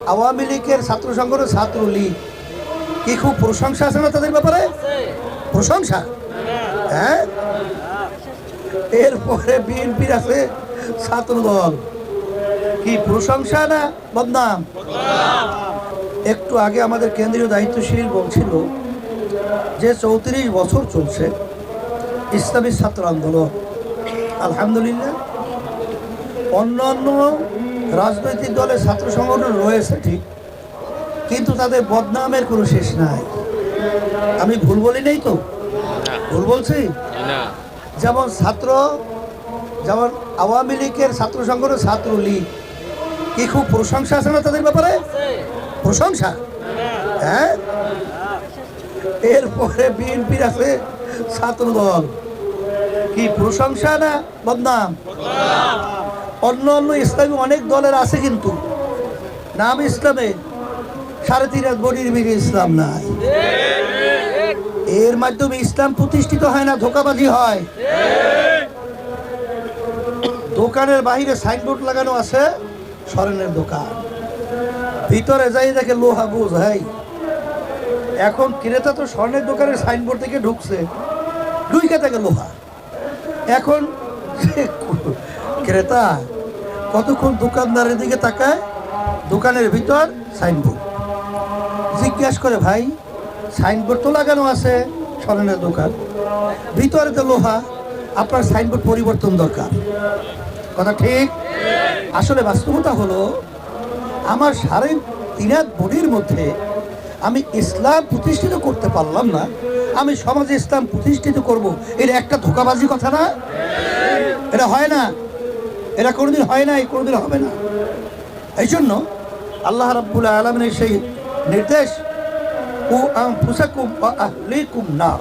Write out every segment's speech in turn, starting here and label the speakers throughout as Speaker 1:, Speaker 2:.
Speaker 1: আওয়ামী লীগের ছাত্র সংগঠন ছাত্রলীগ। কি খুব প্রশংসা আছে না তাদের ব্যাপারে? প্রশংসা? হ্যাঁ? এরপরে বিএনপির আছে ছাত্র দল কি প্রশংসা না বদনাম? একটু আগে আমাদের কেন্দ্রীয় দায়িত্বশীল বলছিল যে চৌত্রিশ বছর চলছে ইসলামী ছাত্র আন্দোলন। আলহামদুলিল্লাহ। অন্য অন্য রাজনৈতিক দলের ছাত্র সংগঠন রয়েছে ঠিক। কিন্তু তাদের বদনামের কোনো শেষ নাই। আমি ভুল বলি নেই তো? ভুল বলছি? যেমন ছাত্র যেমন আওয়ামী লীগের ছাত্র সংগঠন ছাত্রলীগ কি খুব প্রশংসা আছে না তাদের ব্যাপারে? প্রশংসা? হ্যাঁ? এরপরে বিএনপির আছে ছাত্র দল কি প্রশংসা না বদনাম। অন্য অন্য ইসলামী অনেক দলের আছে কিন্তু। নাম ইসলামে সাড়ে তিন হাত বডির মিলে ইসলাম নাই। এর মাধ্যমে ইসলাম প্রতিষ্ঠিত হয় না, ধোকাবাজি হয়। দোকানের বাইরে সাইনবোর্ড লাগানো আছে স্মরণের দোকান। ভিতরে যাই দেখে লোহা বুঝ, হাই। এখন ক্রেতা তো স্বর্ণের দোকানের সাইনবোর্ড থেকে ঢুকছে, ঢুইকে থাকে লোহা। এখন ক্রেতা কতক্ষণ দোকানদারের দিকে তাকায়? দোকানের ভিতর সাইনবোর্ড। জিজ্ঞেস করে, ভাই, সাইনবোর্ড তো লাগানো আছে স্বর্ণের দোকান। ভিতরে তো লোহা, আপনার সাইনবোর্ড পরিবর্তন দরকার। কথা ঠিক? আসলে বাস্তবতা হলো, আমার সাড়ে তিন হাত বডির মধ্যে আমি ইসলাম প্রতিষ্ঠিত করতে পারলাম না। আমি সমাজে ইসলাম প্রতিষ্ঠিত করব, এটা একটা ধোকাবাজি কথা না? এটা হয় না। এটা কোনোদিন হয় না কোনোদিন হবে না। এই জন্য আল্লাহ রাব্বুল আলমিনের সেই নির্দেশ না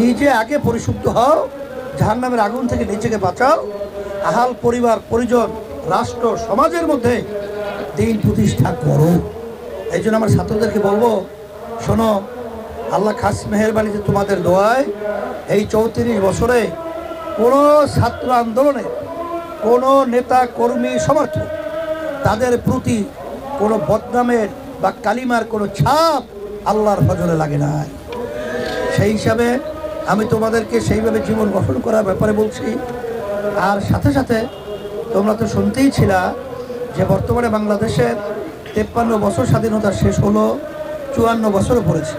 Speaker 1: নিজে আগে পরিশুদ্ধ হও, জাহান্নামের আগুন থেকে নিজেকে বাঁচাও। আহাল পরিবার, পরিজন, রাষ্ট্র, সমাজের মধ্যে দিন প্রতিষ্ঠা করো। এই জন্য আমার ছাত্রদেরকে বলব, শোনো, আল্লাহ খাস মেহরবানিতে তোমাদের দোয়ায়, এই চৌত্রিশ বছরে কোনো ছাত্র আন্দোলনে কোনো নেতা, কর্মী, সমর্থক, তাদের প্রতি কোনো বদনামের বা কালিমার কোনো ছাপ আল্লাহর ফজলে লাগে নাই। সেই হিসাবে আমি তোমাদেরকে সেইভাবে জীবন গঠন করার ব্যাপারে বলছি। আর সাথে সাথে তোমরা তো শুনতেই ছিলা যে বর্তমানে বাংলাদেশের তেপ্পান্ন বছর স্বাধীনতা শেষ হলো, চুয়ান্ন বছরে পড়েছে।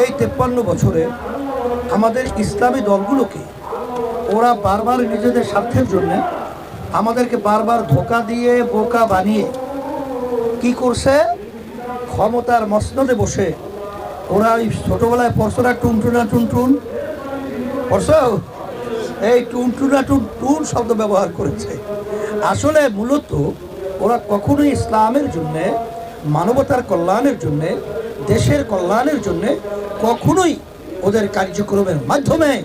Speaker 1: এই তেপ্পান্ন বছরে আমাদের ইসলামী দলগুলোকে ওরা বারবার নিজেদের স্বার্থের জন্য আমাদেরকে বারবার ধোকা দিয়ে, বোকা বানিয়ে কি করছে? ক্ষমতার মসনদে বসে। ওরা ওই ছোটোবেলায় না টুনটুনা টুনটুন। পড়ছো? এই টুনটুনা টুন টুন শব্দ ব্যবহার করেছে। আসলে মূলত ওরা কখনোই ইসলামের জন্যে, মানবতার কল্যাণের জন্যে, দেশের কল্যাণের জন্যে কখনোই ওদের কার্যক্রমের মাধ্যমে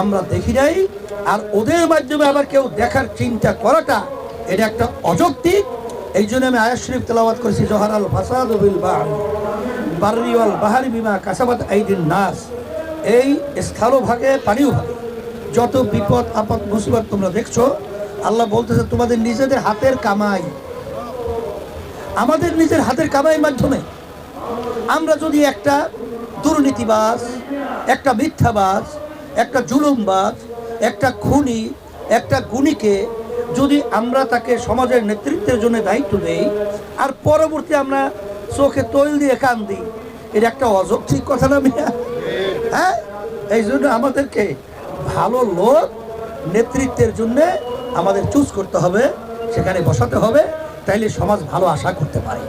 Speaker 1: আমরা দেখি নাই, আর ওদের মাধ্যমে আবার কেউ দেখার চিন্তা করাটা, এটা একটা অযৌক্তিক। এই জন্য আমি আয়াস শরীফ তেলাওয়াত করেছি, জহারাল ফাসাদ বিল বাহরি বিমা কাসাবাত আইদিন নাস। এই স্থলও ভাগে পানিও ভাগে যত বিপদ, আপদ, মুসিবত তোমরা দেখছ, আল্লাহ বলতেছে, তোমাদের নিজেদের হাতের কামাই। আমাদের নিজের হাতের কামাইয়ের মাধ্যমে আমরা যদি একটা দুর্নীতিবাজ, একটা মিথ্যাবাজ একটা জুলুমবাজ, একটা খুনি, একটা গুণীকে যদি আমরা তাকে সমাজের নেতৃত্বের জন্য দায়িত্ব দেই, আর পরবর্তী আমরা চোখে তৈল দিয়ে কান দিই, এটা একটা অযৌক্তিক কথা না মিয়া? হ্যাঁ? এই জন্য আমাদেরকে ভালো লোক নেতৃত্বের জন্য আমাদের চুজ করতে হবে, সেখানে বসাতে হবে, তাইলে সমাজ ভালো আশা করতে পারে।